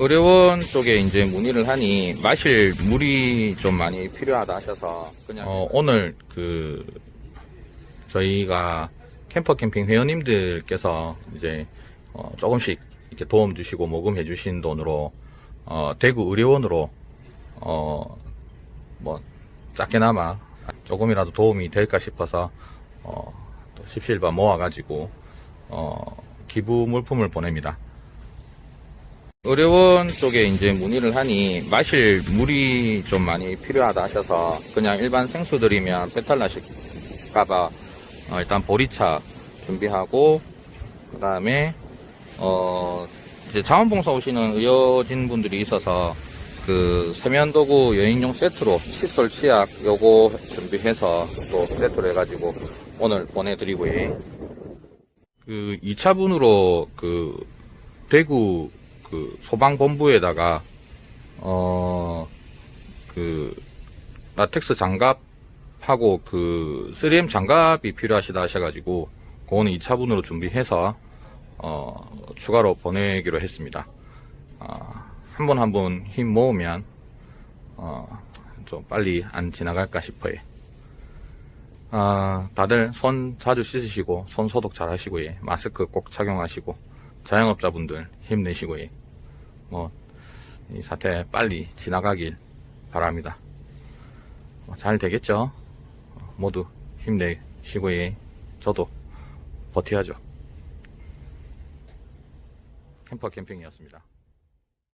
의료원 쪽에 이제 문의를 하니 마실 물이 좀 많이 필요하다 하셔서 그냥 어, 오늘 그 저희가 캠퍼 캠핑 회원님들께서 이제 어, 조금씩 이렇게 도움 주시고 모금해 주신 돈으로 어, 대구 의료원으로 어, 뭐 작게나마 조금이라도 도움이 될까 싶어서 어, 또 십실반 모아가지고 어, 기부 물품을 보냅니다. 의료원 쪽에 이제 문의를 하니 마실 물이 좀 많이 필요하다 하셔서 그냥 일반 생수들이면 배탈 나실까봐 어, 일단 보리차 준비하고 그 다음에 어 이제 자원봉사 오시는 의료진 분들이 있어서 그 세면도구 여행용 세트로 칫솔 치약 요거 준비해서 또 세트로 해가지고 오늘 보내드리고요. 그 2차분으로 그 대구 그 소방본부에다가 어 그 라텍스 장갑하고 그 3M 장갑이 필요하시다 하셔가지고 그거는 2차분으로 준비해서 어 추가로 보내기로 했습니다. 한분 한 분 힘 모으면 어 좀 빨리 안 지나갈까 싶어요. 아, 다들 손 자주 씻으시고 손 소독 잘 하시고 예. 마스크 꼭 착용하시고 자영업자분들 힘내시고 예. 뭐이 사태 빨리 지나가길 바랍니다. 뭐잘 되겠죠? 모두 힘내시고 예. 저도 버텨야죠. 캠퍼 캠핑이었습니다.